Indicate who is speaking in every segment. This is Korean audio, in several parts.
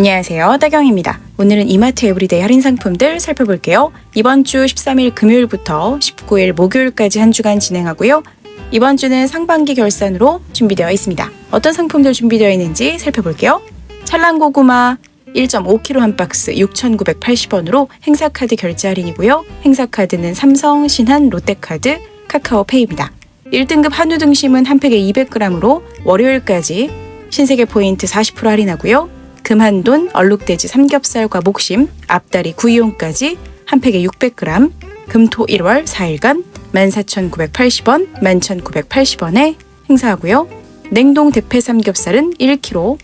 Speaker 1: 안녕하세요. 따경입니다. 오늘은 이마트 에브리데이 할인 상품들 살펴볼게요. 이번 주 13일 금요일부터 19일 목요일까지 한 주간 진행하고요. 이번 주는 상반기 결산으로 준비되어 있습니다. 어떤 상품들 준비되어 있는지 살펴볼게요. 찰랑 고구마 1.5kg 한 박스 6,980원으로 행사카드 결제 할인이고요. 행사카드는 삼성, 신한, 롯데카드, 카카오페이입니다. 1등급 한우 등심은 한 팩에 200g으로 월요일까지 신세계 포인트 40% 할인하고요. 금한돈, 얼룩돼지 삼겹살과 목심, 앞다리 구이용까지 한 팩에 600g, 금토 1월 4일간 14,980원, 11,980원에 행사하고요. 냉동 대패 삼겹살은 1kg,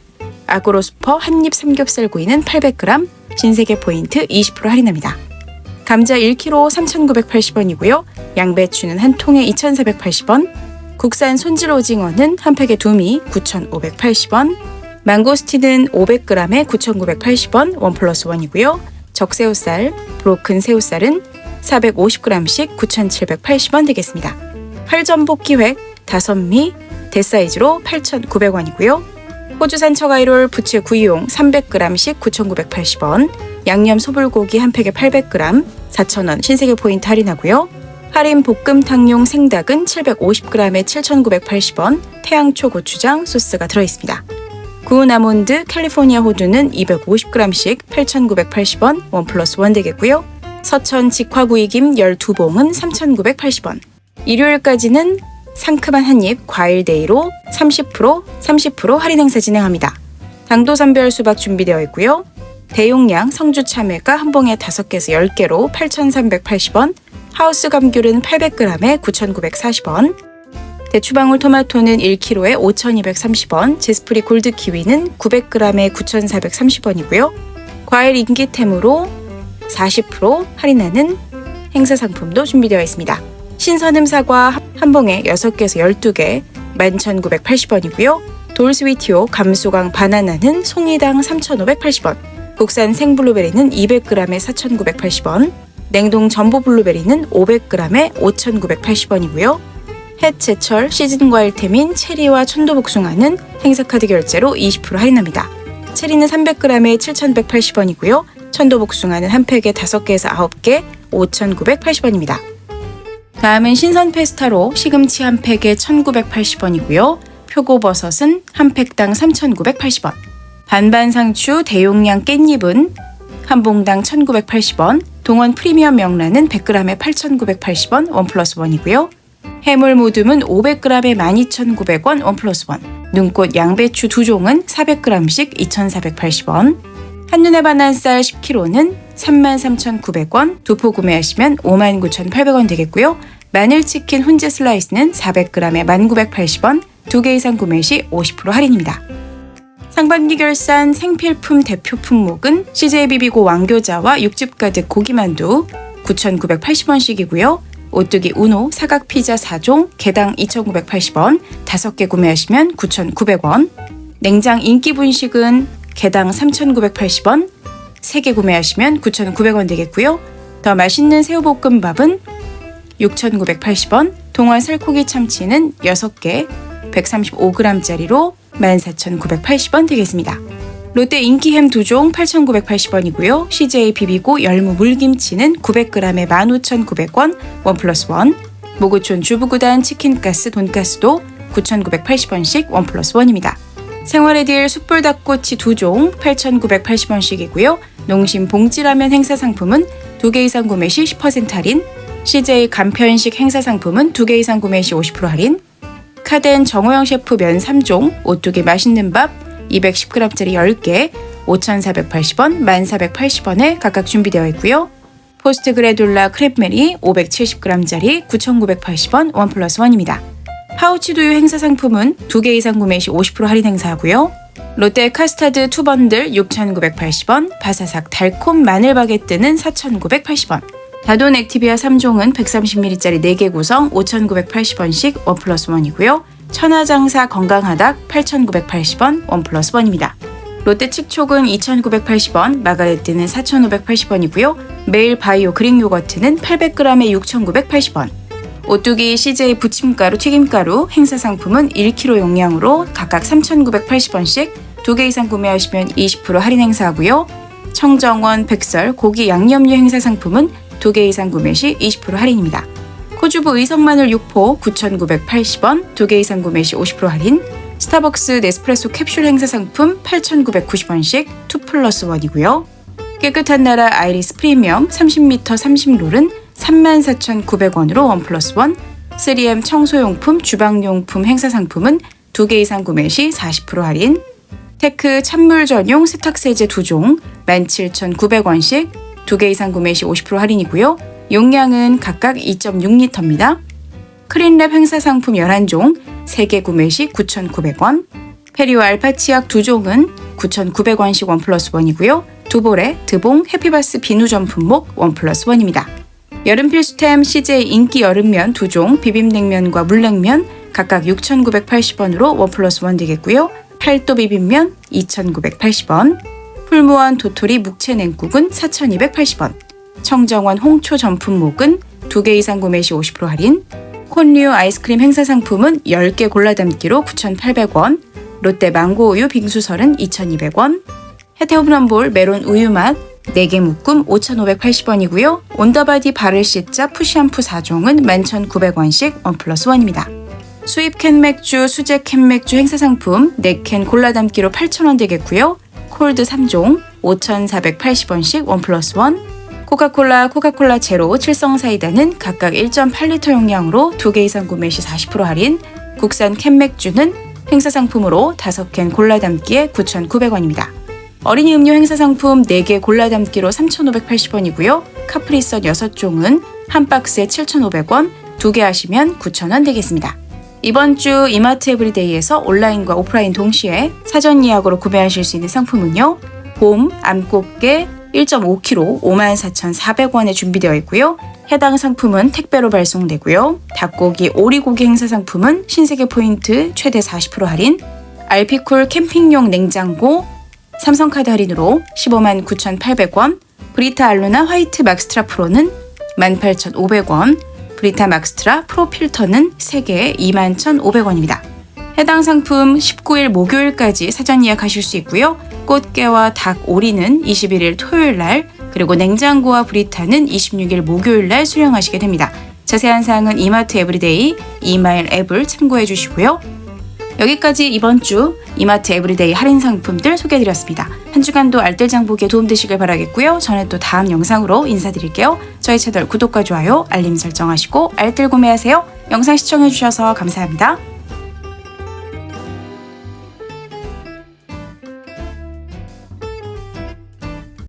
Speaker 1: 아고로 슈퍼 한입 삼겹살 구이는 800g, 신세계 포인트 20% 할인합니다. 감자 1kg 3,980원이고요. 양배추는 한 통에 2,480원, 국산 손질 오징어는 한 팩에 두미 9,580원, 망고스틴은 500g에 9,980원 원 플러스 원이고요. 적새우살, 브로큰 새우살은 450g씩 9,780원 되겠습니다. 활전복 기획 다선미 대사이즈로 8,900원이고요. 호주산 처가이롤 부채 구이용 300g씩 9,980원, 양념 소불고기 한 팩에 800g 4,000원 신세계 포인트 할인하고요. 할인 볶음탕용 생닭은 750g에 7,980원, 태양초 고추장 소스가 들어있습니다. 구운 아몬드 캘리포니아 호두는 250g씩 8,980원 원 플러스 원 되겠고요. 서천 직화구이김 12봉은 3,980원. 일요일까지는 상큼한 한입 과일데이로 30% 30% 할인 행사 진행합니다. 당도산별 수박 준비되어 있고요. 대용량 성주 참외가 한 봉에 5개에서 10개로 8,380원, 하우스 감귤은 800g에 9,940원, 대추방울 토마토는 1kg에 5,230원, 제스프리 골드 키위는 900g에 9,430원이고요. 과일 인기템으로 40% 할인하는 행사 상품도 준비되어 있습니다. 신선음 사과 한 봉에 6개에서 12개 11,980원이고요. 돌스위티오 감소강 바나나는 송이당 3,580원, 국산 생블루베리는 200g에 4,980원, 냉동 전보 블루베리는 500g에 5,980원이고요. 햇 제철 시즌 과일템인 체리와 천도복숭아는 행사카드 결제로 20% 할인합니다. 체리는 300g에 7,180원이고요. 천도복숭아는 한 팩에 5개에서 9개 5,980원입니다. 다음은 신선 페스타로 시금치 한 팩에 1,980원이고요. 표고버섯은 한 팩당 3,980원. 반반 상추 대용량 깻잎은 한 봉당 1,980원. 동원 프리미엄 명란은 100g에 8,980원 원 플러스 원이고요. 해물 모듬은 500g에 12,900원 원 플러스 원. 눈꽃 양배추 두 종은 400g씩 2,480원. 한눈에 반한 쌀 10kg는 33,900원, 두 포 구매하시면 59,800원 되겠고요. 마늘치킨 훈제 슬라이스는 400g에 1,980원, 두 개 이상 구매 시 50% 할인입니다. 상반기 결산 생필품 대표 품목은 CJ 비비고 왕교자와 육즙 가득 고기만두 9,980원씩이고요. 오뚜기 우노 사각 피자 4종 개당 2,980원, 5개 구매하시면 9,900원. 냉장 인기 분식은 개당 3,980원, 3개 구매하시면 9,900원 되겠고요. 더 맛있는 새우볶음밥은 6,980원, 동안 살코기 참치는 6개 135g짜리로 14,980원 되겠습니다. 롯데 인기햄 2종 8,980원이고요. CJ 비비고 열무 물김치는 900g에 15,900원 원 플러스 원. 모구촌 주부구단 치킨가스 돈가스도 9,980원씩 원 플러스 원입니다. 생활의 딜 숯불 닭꼬치 2종 8,980원씩이고요. 농심 봉지라면 행사 상품은 2개 이상 구매 시 10% 할인. CJ 간편식 행사 상품은 2개 이상 구매 시 50% 할인. 카덴 정호영 셰프 면 3종, 오뚜기 맛있는 밥 210g짜리 10개 5,480원, 1,480원에 각각 준비되어 있고요. 포스트 그레돌라 크랩메리 570g짜리 9,980원 원 플러스 원입니다. 파우치 두유 행사 상품은 2개 이상 구매 시 50% 할인 행사하고요. 롯데 카스타드 투번들 6,980원, 바사삭 달콤 마늘 바게트는 4,980원. 다돈 액티비아 3종은 130ml짜리 4개 구성 5,980원씩 원 플러스 원이고요. 천하장사 건강하닥 8,980원 원 플러스 원입니다. 롯데 칙촉은 2,980원, 마가레트는 4,580원이고요. 메일 바이오 그릭 요거트는 800g에 6,980원. 오뚜기 CJ 부침가루 튀김가루 행사 상품은 1kg 용량으로 각각 3,980원씩 두개 이상 구매하시면 20% 할인 행사하고요. 청정원 백설 고기 양념류 행사 상품은 두개 이상 구매 시 20% 할인입니다. 코주부 의성마늘 6포 9,980원, 두개 이상 구매 시 50% 할인. 스타벅스 네스프레소 캡슐 행사 상품 8,990원씩 2 플러스 1이고요. 깨끗한 나라 아이리스 프리미엄 30m 30롤은 34,900원으로 1 플러스 1. 3M 청소용품 주방용품 행사 상품은 두개 이상 구매 시 40% 할인. 테크 찬물 전용 세탁세제 2종 17,900원씩 두개 이상 구매 시 50% 할인이고요. 용량은 각각 2.6리터입니다. 크린랩 행사 상품 11종 3개 구매 시 9,900원. 페리오 알파 치약 2종은 9,900원씩 원 플러스 원이고요. 두볼에 드봉 해피바스 비누 전품목 원 플러스 원입니다. 여름 필수템 CJ 인기 여름면 2종 비빔냉면과 물냉면 각각 6,980원으로 원 플러스 원 되겠고요. 팔도 비빔면 2,980원. 풀무원 도토리 묵채 냉국은 4,280원. 청정원 홍초 전품목은 2개 이상 구매 시 50% 할인. 콘류 아이스크림 행사 상품은 10개 골라 담기로 9,800원. 롯데 망고 우유 빙수설은 2,200원. 해태 오브런볼 메론 우유 맛 4개 묶음 5,580원이고요. 온더바디 바를 씻자 푸샴푸 4종은 11,900원씩 원 플러스 원입니다. 수입 캔 맥주, 수제 캔 맥주 행사 상품 4캔 골라 담기로 8,000원 되겠고요. 콜드 3종 5,480원씩 원 플러스 원. 코카콜라, 코카콜라 제로, 칠성 사이다는 각각 1.8리터 용량으로 2개 이상 구매 시 40% 할인. 국산 캔 맥주는 행사 상품으로 5캔 골라 담기에 9,900원입니다. 어린이 음료 행사 상품 4개 골라 담기로 3,580원이고요. 카프리선 6종은 한 박스에 7,500원, 2개 하시면 9,000원 되겠습니다. 이번 주 이마트 에브리데이에서 온라인과 오프라인 동시에 사전 예약으로 구매하실 수 있는 상품은요. 봄 암꽃게 1.5kg 54,400원에 준비되어 있고요. 해당 상품은 택배로 발송되고요. 닭고기, 오리고기 행사 상품은 신세계 포인트 최대 40% 할인, 알피쿨 캠핑용 냉장고 삼성카드 할인으로 15만 9,800원, 브리타 알루나 화이트 막스트라 프로는 18,500원, 브리타 막스트라 프로 필터는 3개에 21,500원입니다. 해당 상품 19일 목요일까지 사전 예약하실 수 있고요. 꽃게와 닭 오리는 21일 토요일 날, 그리고 냉장고와 브리타는 26일 목요일 날 수령하시게 됩니다. 자세한 사항은 이마트 에브리데이 이마일 앱을 참고해 주시고요. 여기까지 이번 주 이마트 에브리데이 할인 상품들 소개해드렸습니다. 한 주간도 알뜰 장보기에 도움되시길 바라겠고요. 저는 또 다음 영상으로 인사드릴게요. 저희 채널 구독과 좋아요, 알림 설정하시고 알뜰 구매하세요. 영상 시청해주셔서 감사합니다.